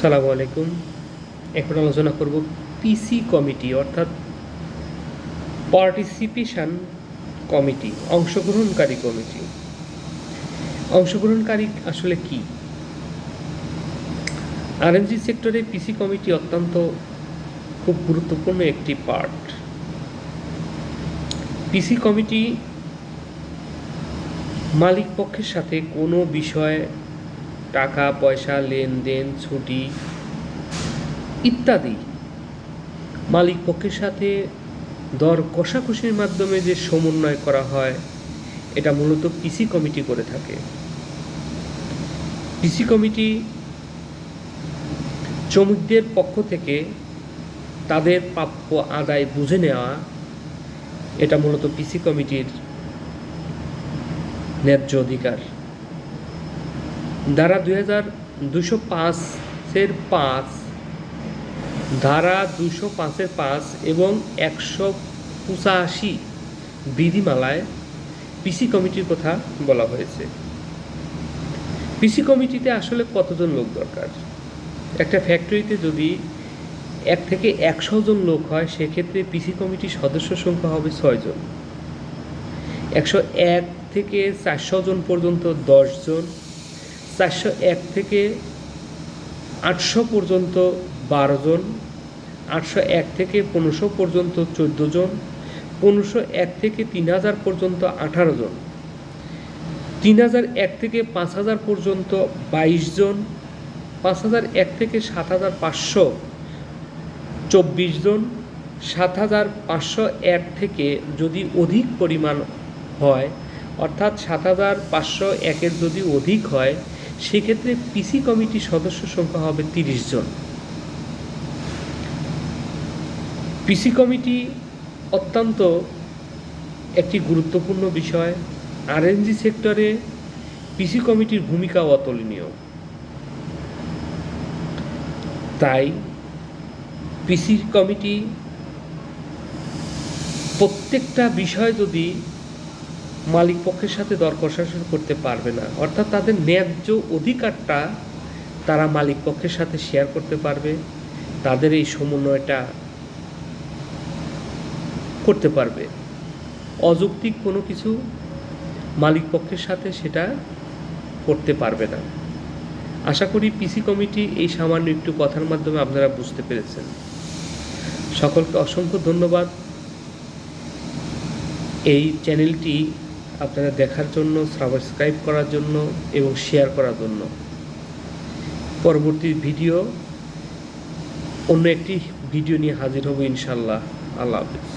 সালামু আলাইকুম। এখন আলোচনা করব পিসি কমিটি, অর্থাৎ পার্টিসিপেশন কমিটি, অংশগ্রহণকারী কমিটি। অংশগ্রহণকারী আসলে কি? আরএনজি সেক্টরে পিসি কমিটি অত্যন্ত খুব গুরুত্বপূর্ণ একটি পার্ট পিসি কমিটি মালিক পক্ষের সাথে কোনো বিষয়ে টাকা, পয়সা, লেনদেন, ছুটি ইত্যাদি। মালিক পক্ষের সাথে দর কষাকষির মাধ্যমে যে সমন্বয় করা হয়, এটা মূলত পিসি কমিটি করে থাকে। পিসি কমিটি শ্রমিকদের পক্ষ থেকে তাদের প্রাপ্য আদায় বুঝে নেওয়া, এটা মূলত পিসি কমিটির ন্যায্য অধিকার। ধারা দুই হাজার দুশো পাঁচের পাঁচ, ধারা দুশো পাঁচের পাঁচ এবং একশো পঁচাশি বিধিমালায় পিসি কমিটির কথা বলা হয়েছে। পিসি কমিটিতে আসলে কতজন লোক দরকার? একটা ফ্যাক্টরিতে যদি এক থেকে একশো জন লোক হয়, সেক্ষেত্রে পিসি কমিটির সদস্য সংখ্যা হবে ছয়জন একশো এক থেকে চারশো জন পর্যন্ত দশজন চারশো এক থেকে আটশো পর্যন্ত বারো জন, আটশো এক থেকে পনেরোশো পর্যন্ত চোদ্দ জন, পনেরোশো এক থেকে তিন হাজার পর্যন্ত আঠারো জন, তিন হাজার এক থেকে পাঁচ হাজার পর্যন্ত বাইশ জন, পাঁচ হাজার এক থেকে সাত হাজার পাঁচশো চব্বিশ জন, সাত হাজার পাঁচশো এক থেকে যদি অধিক পরিমাণ হয়, অর্থাৎ সাত হাজার পাঁচশো একের যদি অধিক হয় সেক্ষেত্রে পিসি কমিটির সদস্য সংখ্যা হবে তিরিশ জন। পিসি কমিটি অত্যন্ত একটি গুরুত্বপূর্ণ বিষয়। আরএনজি সেক্টরে পিসি কমিটির ভূমিকা অতুলনীয়। তাই পিসি কমিটি প্রত্যেকটা বিষয় যদি মালিক পক্ষের সাথে দর কষাকষি করতে পারবে না। অর্থাৎ তাদের ন্যায্য অধিকারটা তারা মালিক পক্ষের সাথে শেয়ার করতে পারবে। তাদের এই সমন্বয়টা করতে পারবে। অযৌক্তিক কোনো কিছু মালিক পক্ষের সাথে সেটা করতে পারবে না। আশা করি পিসি কমিটি এই সামান্য একটু কথার মাধ্যমে আপনারা বুঝতে পেরেছেন। সকলকে অসংখ্য ধন্যবাদ। এই চ্যানেলটি আপনারা দেখার জন্য সাবস্ক্রাইব করার জন্য এবং শেয়ার করার জন্য। পরবর্তী ভিডিও অন্য একটি ভিডিও নিয়ে হাজির হব ইনশাল্লাহ আল্লাহ হাফিজ।